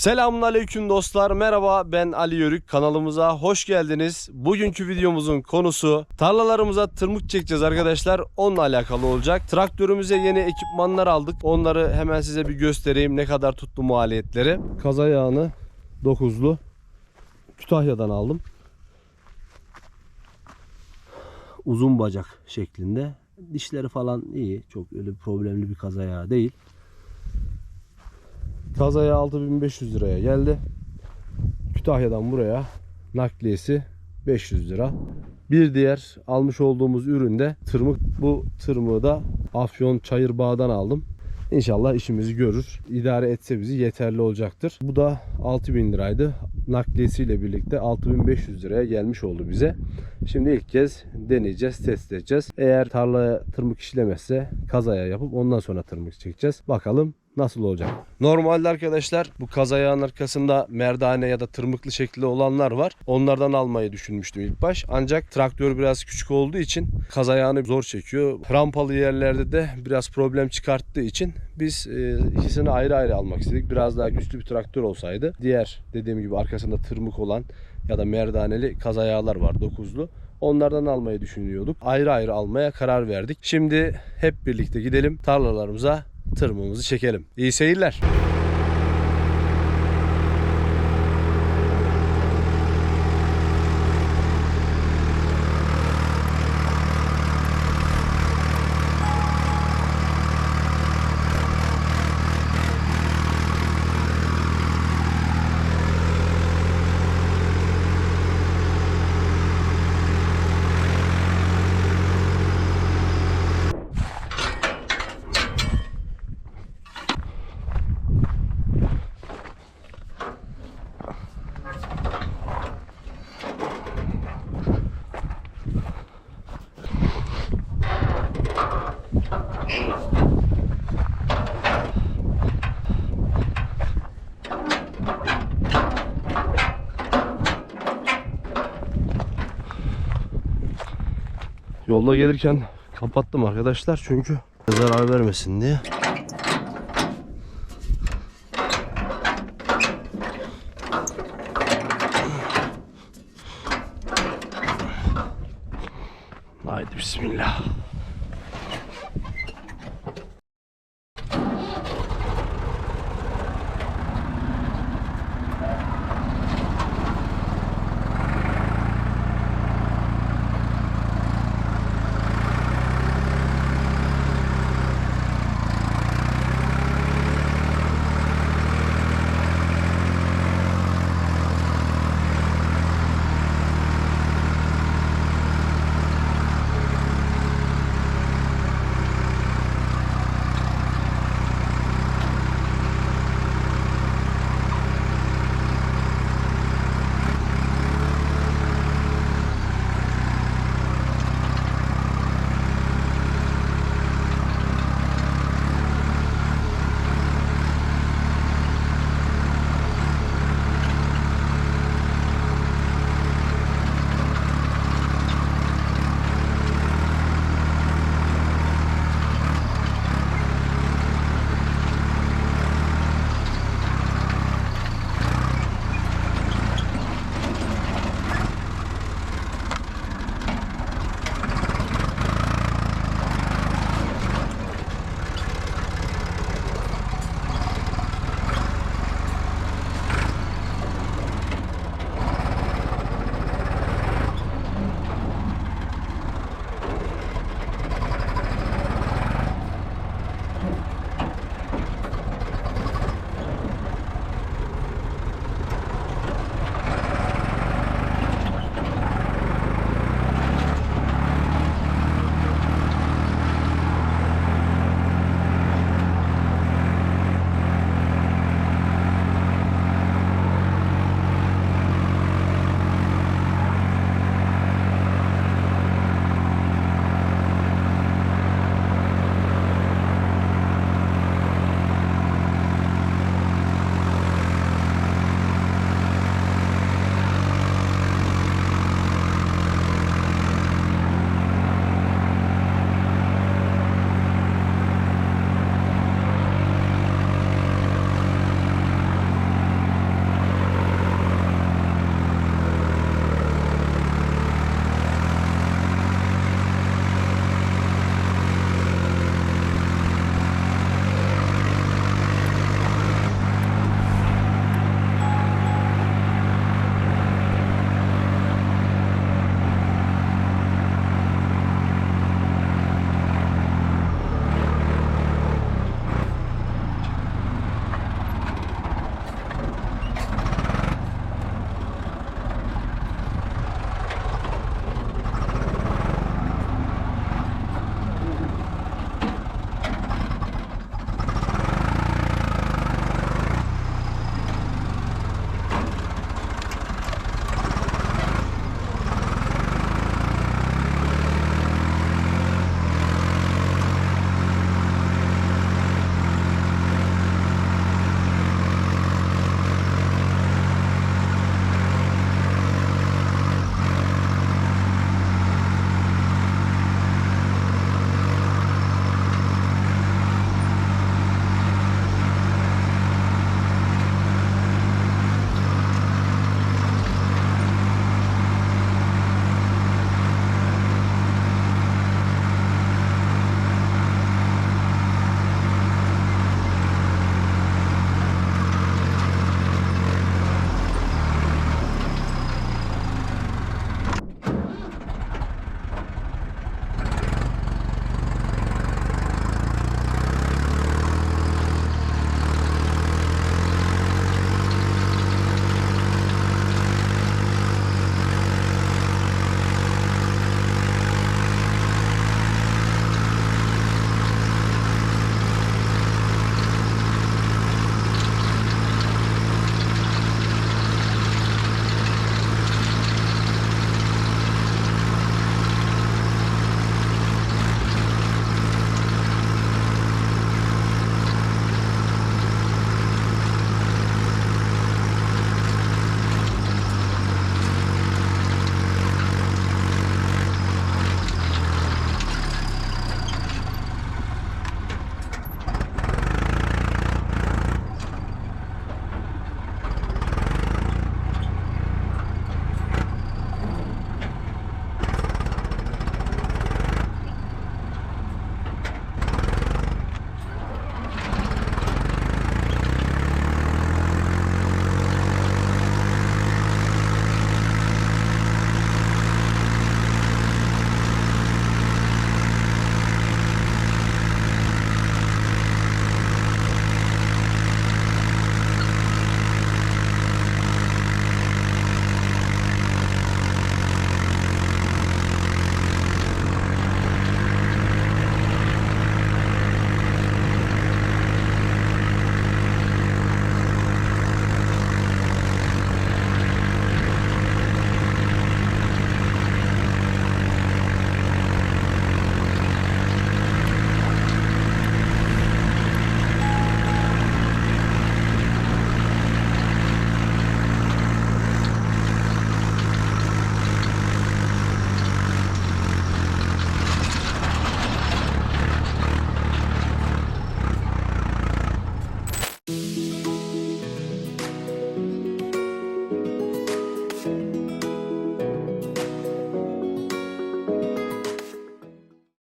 Selamünaleyküm dostlar. Merhaba ben Ali Yörük. Kanalımıza hoş geldiniz. Bugünkü videomuzun konusu tarlalarımıza tırmık çekeceğiz arkadaşlar. Onunla alakalı olacak. Traktörümüze yeni ekipmanlar aldık. Onları hemen size bir göstereyim. Ne kadar tuttu maliyetleri. Kaza yağını 9'lu Kütahya'dan aldım. Uzun bacak şeklinde. Dişleri falan iyi. Çok öyle problemli bir kaza yağı değil. Kazaya 6500 liraya geldi. Kütahya'dan buraya nakliyesi 500 lira. Bir diğer almış olduğumuz üründe tırmık. Bu tırmığı da Afyon Çayırbağ'dan aldım. İnşallah işimizi görür. İdare etse bizi yeterli olacaktır. Bu da 6000 liraydı. Nakliyesiyle birlikte 6500 liraya gelmiş oldu bize. Şimdi ilk kez deneyeceğiz, test edeceğiz. Eğer tarlaya tırmık işlemezse kazaya yapıp ondan sonra tırmık çekeceğiz. Bakalım nasıl olacak. Normalde arkadaşlar bu kazayağın arkasında merdane ya da tırmıklı şekli olanlar var. Onlardan almayı düşünmüştüm ilk baş. Ancak traktör biraz küçük olduğu için kazayağını zor çekiyor. Rampalı yerlerde de biraz problem çıkarttığı için biz e, ikisini ayrı ayrı almak istedik. Biraz daha güçlü bir traktör olsaydı diğer dediğim gibi arkasında tırmık olan ya da merdaneli kazayağlar var dokuzlu. Onlardan almayı düşünüyorduk. Ayrı ayrı almaya karar verdik. Şimdi hep birlikte gidelim tarlalarımıza tırmığımızı çekelim. İyi seyirler. Yolda gelirken kapattım arkadaşlar çünkü zarar vermesin diye.